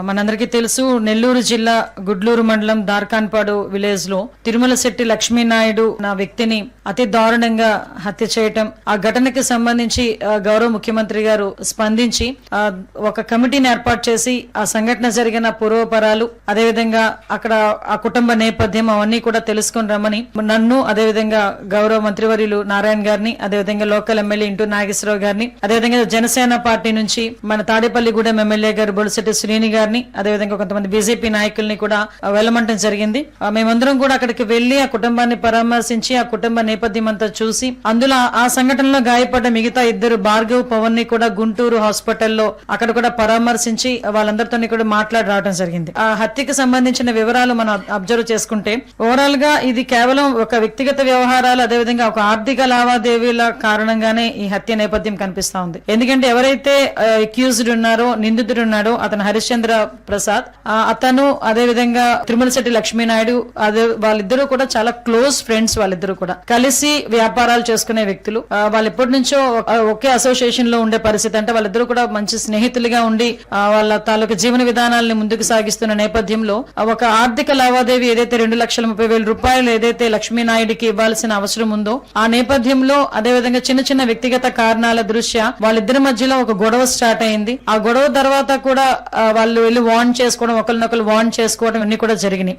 మనందరికీ తెలుసు నెల్లూరు జిల్లా గుడ్లూరు మండలం దార్కాన్పాడు విలేజ్లో తిరుమల శెట్టి లక్ష్మీనాయుడు నా వ్యక్తిని అతి దారుణంగా హత్య చేయటం ఆ ఘటనకి సంబంధించి గౌరవ ముఖ్యమంత్రి గారు స్పందించి ఒక కమిటీని ఏర్పాటు చేసి ఆ సంఘటన జరిగిన పూర్వపరాలు అదేవిధంగా అక్కడ ఆ కుటుంబ నేపథ్యం అవన్నీ కూడా తెలుసుకొని రమ్మని నన్ను అదేవిధంగా గౌరవ మంత్రివర్యులు నారాయణ గారిని అదేవిధంగా లోకల్ ఎమ్మెల్యే ఇంటూ నాగేశ్వరరావు గారిని అదేవిధంగా జనసేన పార్టీ నుంచి మన తాడేపల్లిగూడెం ఎమ్మెల్యే గారు బొలిశెట్టి శ్రీని గారిని అదేవిధంగా కొంతమంది బీజేపీ నాయకుల్ని కూడా వెళ్ళమంటం జరిగింది. మేమందరం కూడా అక్కడికి వెళ్ళి ఆ కుటుంబాన్ని పరామర్శించి ఆ కుటుంబ నేపథ్యం అంతా చూసి అందులో ఆ సంఘటనలో గాయపడ్డ మిగతా ఇద్దరు భార్గవ్ పవన్ని కూడా గుంటూరు హాస్పిటల్లో అక్కడ కూడా పరామర్శించి వాళ్ళందరితో కూడా మాట్లాడి రావడం జరిగింది. ఆ హత్యకి సంబంధించిన వివరాలు మనం అబ్జర్వ్ చేసుకుంటే ఓవరాల్గా ఇది కేవలం ఒక వ్యక్తిగత వ్యవహారాలు అదేవిధంగా ఒక ఆర్థిక లావాదేవీల కారణంగానే ఈ హత్య నేపథ్యం కనిపిస్తా ఉంది. ఎందుకంటే ఎవరైతే అక్యూజ్డ్ ఉన్నారో నిందితుడు ఉన్నాడో అతను హరిశ్చంద్ర ప్రసాద్ అతను అదే విధంగా తిరుమల శెట్టి లక్ష్మీనాయుడు అదే వాళ్ళిద్దరూ కూడా చాలా క్లోజ్ ఫ్రెండ్స్ వాళ్ళిద్దరూ కూడా. కలిసి వ్యాపారాలు చేసుకునే వ్యక్తులు. వాళ్ళు ఎప్పటి నుంచో ఒకే అసోసియేషన్లో ఉండే పరిస్థితి. అంటే వాళ్ళిద్దరూ కూడా మంచి స్నేహితులుగా ఉండి వాళ్ళ తాలూకు జీవన విధానాలను ముందుకు సాగిస్తున్న నేపథ్యంలో ఒక ఆర్థిక లావాదేవీ ఏదైతే రెండు లక్షల ముప్పై వేల రూపాయలు ఏదైతే లక్ష్మీనాయుడికి ఇవ్వాల్సిన అవసరం ఉందో ఆ నేపథ్యంలో అదే విధంగా చిన్న చిన్న వ్యక్తిగత కారణాల దృష్ట్యా వాళ్ళిద్దరి మధ్యలో ఒక గొడవ స్టార్ట్ అయింది. ఆ గొడవ తర్వాత కూడా వాళ్ళ వాళ్ళు వెళ్ళి వార్న్ చేసుకోవడం ఒకరినొకరు వార్న్ చేసుకోవడం అన్ని కూడా జరిగినాయి.